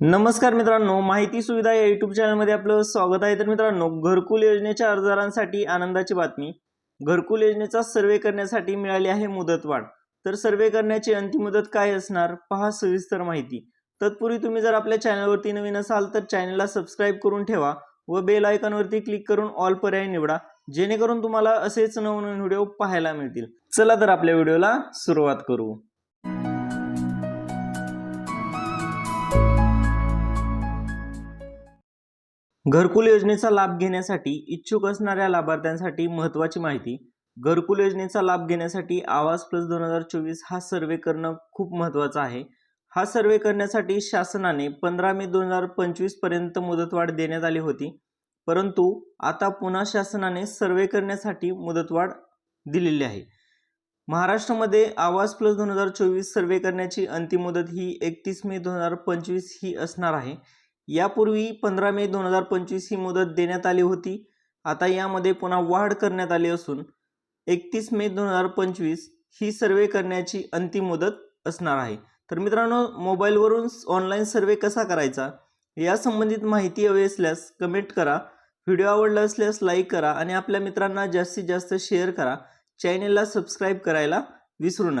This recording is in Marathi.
नमस्कार मित्रांनो माहिती सुविधा या युट्यूब चॅनलमध्ये आपलं स्वागत आहे. तर मित्रांनो घरकुल योजनेच्या अर्जदारांसाठी आनंदाची बातमी. घरकुल योजनेचा सर्वे करण्यासाठी मिळाली आहे मुदतवाढ. तर सर्वे करण्याची अंतिम मुदत काय असणार? पहा सविस्तर माहिती. तत्पूर्वी तुम्ही जर आपल्या चॅनलवरती नवीन असाल तर चॅनलला सबस्क्राईब करून ठेवा व बेल आयकॉनवरती क्लिक करून ऑल पर्याय निवडा जेणेकरून तुम्हाला असेच नवनवीन व्हिडिओ पाहायला मिळतील. चला तर आपल्या व्हिडिओला सुरुवात करू. घरकुल योजनेचा लाभ घेण्यासाठी इच्छुक असणाऱ्या लाभार्थ्यांसाठी महत्त्वाची माहिती. घरकुल योजनेचा लाभ घेण्यासाठी आवास प्लस दोन हजार चोवीस हा सर्वे करणं खूप महत्त्वाचं आहे. हा सर्वे करण्यासाठी शासनाने पंधरा मे दोन हजार पंचवीसपर्यंत मुदतवाढ देण्यात आली होती. परंतु आता पुन्हा शासनाने सर्वे करण्यासाठी मुदतवाढ दिलेली आहे. महाराष्ट्रामध्ये आवास प्लस दोन हजार चोवीस सर्वे करण्याची अंतिम मुदत ही एकतीस मे दोन हजार पंचवीस ही असणार आहे. यापूर्वी पंधरा मे दोन हजार पंचवीस ही मुदत देण्यात आली होती. आता यामध्ये पुन्हा वाढ करण्यात आली असून एकतीस मे दोन हजार पंचवीस ही सर्वे करण्याची अंतिम मुदत असणार आहे. तर मित्रांनो मोबाईलवरून ऑनलाईन सर्वे कसा करायचा? या संबंधित माहिती हवी असल्यास कमेंट करा. व्हिडिओ आवडला असल्यास लाईक करा आणि आपल्या मित्रांना जास्तीत जास्त शेअर करा. चॅनेलला सबस्क्राईब करायला विसरू नका.